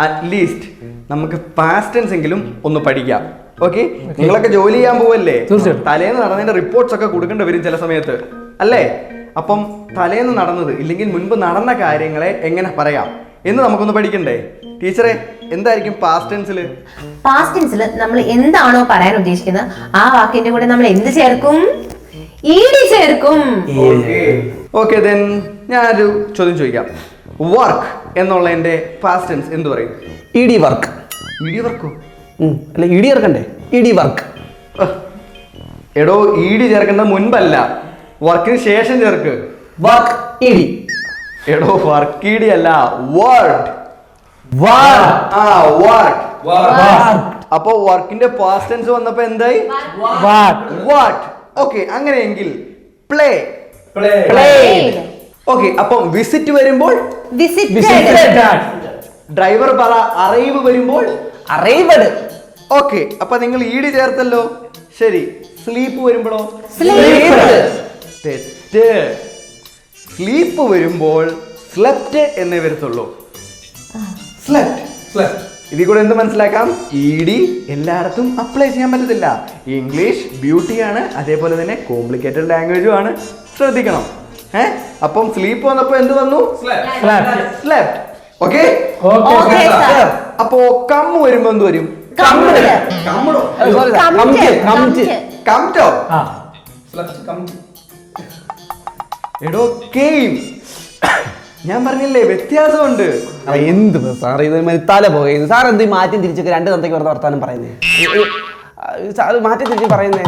At least നമുക്ക് past tense എങ്കിലും ഒന്ന് പഠിക്കാം. ഓക്കെ നിങ്ങളൊക്കെ ജോലി ചെയ്യാൻ പോവല്ലേ. തലേന്ന് നടന്നതിന്റെ റിപ്പോർട്ട്സ് ഒക്കെ കൊടുക്കേണ്ടി വരും ചില സമയത്ത്. അല്ലേ? അപ്പം തലേന്ന് നടന്നത് ഇല്ലെങ്കിൽ മുൻപ് നടന്ന കാര്യങ്ങളെ എങ്ങനെ പറയാം? എന്ന് നമുക്കൊന്ന് പഠിക്കണ്ടേ? ടീച്ചറെ എന്തായിരിക്കും പാസ്റ്റ് ടെൻസിൽ പാസ്റ്റ് ടെൻസിൽ നമ്മൾ എന്താണോ പറയാൻ ഉദ്ദേശിക്കുന്നത് ആ വാക്കിന്റെ കൂടെ നമ്മൾ എന്ത് ചേർക്കും? ഈടി ചേർക്കും. ഓക്കെ ദെൻ ഞാനൊരു ചോദ്യം ചോദിക്കാം. വർക്ക് എന്നുള്ളതിന്റെ പാസ്റ്റ് ടെൻസ് എന്ത് പറയും? ഇ ഡി വർക്ക് ഇടി വർക്കോ അല്ല ഇ ഡി ഇറക്കണ്ടേ ഇ ഡി വർക്ക് എടോ ഇടി ചേർക്കേണ്ട മുൻപല്ല. വർക്കിന് ശേഷം ചേർക്ക്. വർക്ക് ഇ ഡി എടോ വർക്ക് ഇടി അല്ല വേർഡ് ആ അപ്പോ വർക്കിന്റെ പാസ്റ്റ് ടെൻസ് വന്നപ്പോ എന്തായി? വാട്ട് വാട്ട് ഓക്കെ അങ്ങനെയെങ്കിൽ പ്ലേ Played. ഓക്കെ അപ്പം വിസിറ്റ് വരുമ്പോൾ. ഡ്രൈവർ പറ അറൈവ് വരുമ്പോൾ അറൈവഡ് ഓക്കെ അപ്പൊ നിങ്ങൾ ഈട് ചേർത്തല്ലോ. ശരി സ്ലീപ്പ് വരുമ്പോഴോ? Sleep. തെറ്റ്. സ്ലീപ്പ് വരുമ്പോൾ സ്ലെപ്റ്റ് എന്നേ വരത്തുള്ളൂ. ഇതിൽ കൂടെ എന്ത് മനസ്സിലാക്കാം? ഇ ഡി എല്ലായിടത്തും അപ്ലൈ ചെയ്യാൻ പറ്റത്തില്ല. ഇംഗ്ലീഷ് ബ്യൂട്ടിയാണ് അതേപോലെ തന്നെ കോംപ്ലിക്കേറ്റഡ് ലാംഗ്വേജും ആണ്. ശ്രദ്ധിക്കണം. ഏ? അപ്പം സ്ലീപ്പ് വന്നപ്പോ എന്ത് വന്നു? ഓക്കെ. അപ്പോ കമ്മ് വരുമ്പോ എന്ത് വരും? എടോ കെയിം ഞാൻ പറഞ്ഞില്ലേ വ്യത്യാസമുണ്ട്. എന്ത് സാർ ഇത് തല പോയത് സാർ എന്ത് മാറ്റി തിരിച്ചൊക്കെ രണ്ട് തന്തയ്ക്ക് വെറുതെ വർത്താനം പറയുന്നേ? സാർ മാറ്റി തിരിച്ച് പറയുന്നേ?